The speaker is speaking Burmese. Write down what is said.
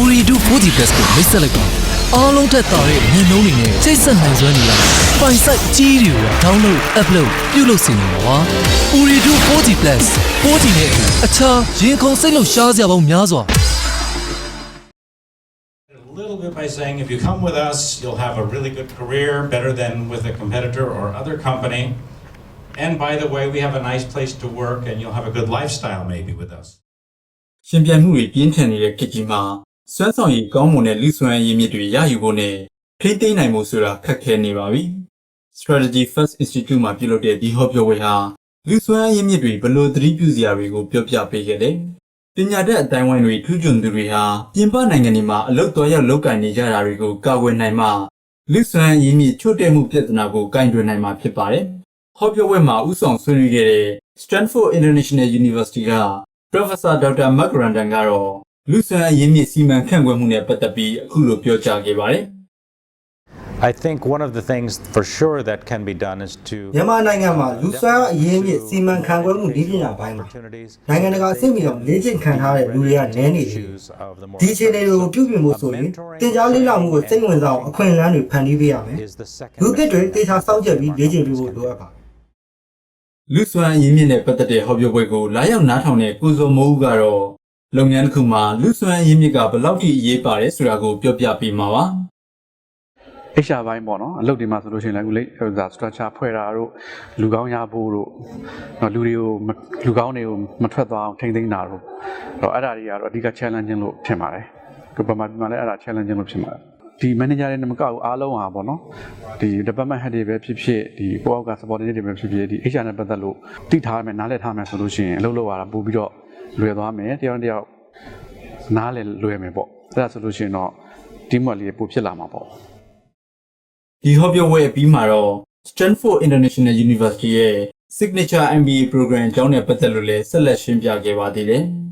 Uridu 4G Plus ကိုမိတ်ဆက်လိုက်ပါအားလုံးထက်သာတဲ့ညနှုံးတွေနဲ့ချိတ်ဆက်နိုင်စွမ်းနေရပိုင်ဆိုင်အကြီးတွေကို download upload ပြုလုပ်နေမှာပါ Uridu 4G Plus 4G နဲ့အခြားရင်ခုန်စိတ်လှုပ်ရှားစရာပေါင်းများစွာ A little bit by saying if you come with us, you'll have a really good career, better than with a competitor or other company. And by the way, we have a nice place to work and you'll have a good lifestyle maybe with us. ရှင်ပြိုင်မှုတွေပြင်းထန်နေတဲ့ခေတ်ကြီးမှာ စွမ်းဆောင်ရည်ကောင်းမွန်တဲ့လူစွမ်းရည်မြစ်တွေရယူဖို့နဲ့ထိသိမ်းနိုင်ဖို့ဆိုတာခက်ခဲနေပါပြီ။ Strategy First Institute မှာပြုလုပ်တဲ့ဒီဟောပြောပွဲဟာလူစွမ်းရည်မြစ်တွေဘယ်လိုသတိပြုစရာတွေကိုပြောပြပေးခဲ့တယ်။ပညာတတ်အတိုင်းဝိုင်းတွေထူးချွန်သူတွေဟာပြင်ပနိုင်ငံတွေမှာအလုပ်တော်ရောက်လုပ်ကိုင်နေကြတာတွေကိုကာကွယ်နိုင်မှလူစွမ်းရည်မြစ်ချို့တဲ့မှုပြဿနာကိုကင်တွယ်နိုင်မှာဖြစ်ပါတယ်။ဟောပြောပွဲမှာဥဆောင်ဆွေးနွေးခဲ့တဲ့ Stanford International University က Professor Dr. Mark Randon ကတော့ လူဆန်အရင်းမြစ်စီမံခန့်ခွဲမှုနဲ့ပတ်သက်ပြီးအခုလိုပြောကြားခဲ့ပါတယ် I think one of the things for sure that can be done is to မြန်မာနိုင်ငံမှာလူစွမ်းအရင်းမြစ်စီမံခန့်ခွဲမှုနည်းပညာပိုင်းမှာ opportunities နိုင်ငံတကာအဆင့်မီတော့လေ့ကျင့်ခံထားတဲ့လူတွေကနည်းနေတယ် issues of the more ဒီအခြေအနေတွေကိုပြုပြင်ဖို့ဆိုရင်တင် जा လေးလာမှုကိုစိတ်ဝင်စားအောင်အခွင့်အလမ်းတွေဖန်တီးပေးရမယ် is the second လူသစ်တွေတေချာစောင့်ကြပ်ပြီးလေ့ကျင့်ပေးဖို့လိုအပ်ပါတယ်။လူစွမ်းအရင်းမြစ်နဲ့ပတ်သက်တဲ့ဟောပြောပွဲကိုလာရောက်နားထောင်တဲ့ကိုဇော်မိုးဦးကတော့ လုပ်ငန်းတစ်ခုမှာလူစွမ်းအရင်းမြစ်ကဘယ်လောက်ထိအရေးပါတယ်ဆိုတာကိုပြောပြပေးမှာပါ HR ဘိုင်းပေါ့နော်အလုပ်တွေမှာဆိုလို့ရှိရင်လည်းအခုလေဟိုဒါ structure ဖွဲ့တာတို့လူကောင်းရဖို့တို့နော်လူတွေကိုမလူကောင်းတွေကိုမထွက်သွားအောင်ထိမ့်သိမ်းတာတို့အဲ့တော့အဲ့ဒါတွေကတော့အဓိက challenging လို့ထင်ပါတယ်ဒီပမာဒီမှာလည်းအဲ့ဒါ challenging လို့ဖြစ်ပါတယ်ဒီ manager တွေနဲ့မကောက်ဘူးအားလုံးဟာပေါ့နော်ဒီ department head တွေပဲဖြစ်ဖြစ်ဒီကိုအောက်က subordinate တွေပဲဖြစ်ဖြစ်ဒီ HR နဲ့ပတ်သက်လို့တိထားမယ်နားလည်ထားမယ်ဆိုလို့ရှိရင်အလုပ်လုပ်ရတာပို့ပြီးတော့ လွယ်သွားမယ်တယောက်နဲ့တယောက်နားလည်လွယ်မယ်ပေါ့အဲ့ဒါဆိုလို့ရှိရင်တော့ team work လေးပိုဖြစ်လာမှာပေါ့။ဒီဟောပြောပွဲအပြီးမှာတော့ Stanford International University ရဲ့ Signature MBA program အကြောင်းနဲ့ပတ်သက်လို့လည်းဆက်လက်ရှင်းပြခဲ့ပါသေးတယ်။